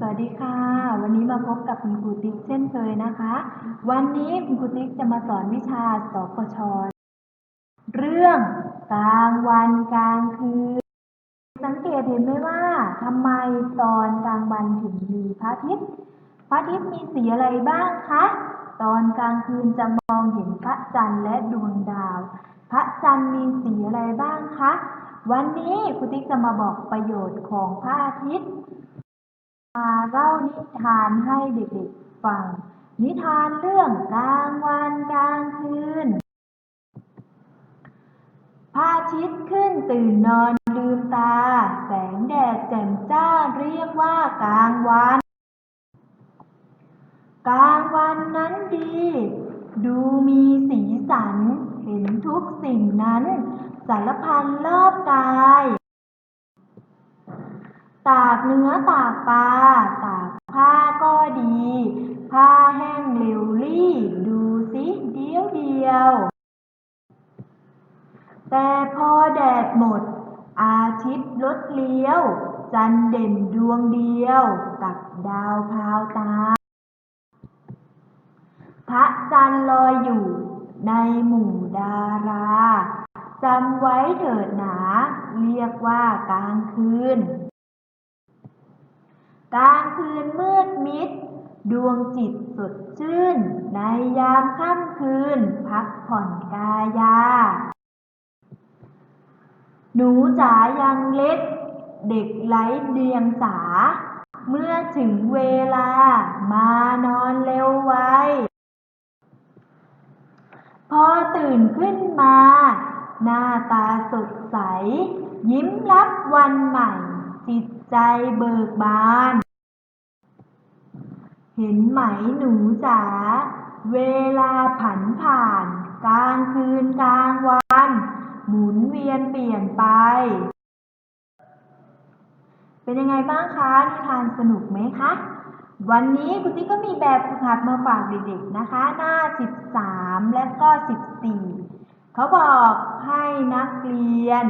สวัสดีค่ะ วันนี้มาพบกับคุณครูติ๊กเช่นเคยนะคะ วันนี้คุณครูติ๊กจะมาสอนวิชาสปช เรื่องกลางวันกลางคืน สังเกตเห็นไหมว่าทำไมตอนกลางวันถึงมีพระอาทิตย์ พระอาทิตย์มีสีอะไรบ้างคะ ตอนกลางคืนจะมองเห็นพระจันทร์และดวงดาว พระจันทร์มีสีอะไรบ้างคะ วันนี้ครูติ๊กจะมาบอกประโยชน์ของพระอาทิตย์ มาเล่านิทานให้เด็กๆฟัง นิทานเรื่องกลางวันกลางคืนพระอาทิตย์ขึ้นตื่นนอนลืมตา แสงแดดแจ่มจ้าเรียกว่ากลางวัน กลางวันนั้นดี ดูมีสีสัน เห็นทุกสิ่งนั้น สารพันรอบกาย ตากเนื้อตากปลาตากผ้าก็ดี ผ้าแห้งเร็วรี่ ดูสิเดียวเดียว แต่พอแดดหมด อาทิตย์ลดเลี้ยว จันเด่นดวงเดียว กับดาวพราวตา พระจันทร์ลอยอยู่ในหมู่ดาราจำไว้เถิดหนา เรียกว่ากลางคืน กลางคืนมืดมิด ดวงจิตสดชื่น ในยามค่ำคืน พักผ่อนกายา หนูจ๋ายังเล็ก เด็กไร้เดียงสา เมื่อถึงเวลา มานอนเร็วไวพอตื่นขึ้นมา หน้าตาสดใส ยิ้มรับวันใหม่ จิตใจเบิกบาน เห็นไหมหนูจ๋า เวลาผันผ่าน กลางคืนกลางวัน หมุนเวียนเปลี่ยนไป เป็นยังไงบ้างคะนิทานสนุกไหมคะ วันนี้คุณติ๊กก็มีแบบฝึกหัดมาฝากเด็กๆนะคะ หน้า 13 และก็ 14 เขาบอกให้นักเรียน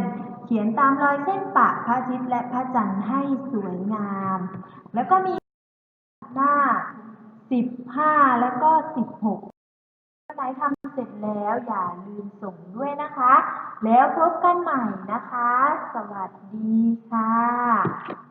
เขียนตามรอยเส้นปะพระอาทิตย์และพระจันทร์ให้สวยงาม แล้วก็มีหน้า 15 แล้วก็ 16ถ้าไหนทำเสร็จแล้วอย่าลืมส่งด้วยนะคะ แล้วพบกันใหม่นะคะ สวัสดีค่ะ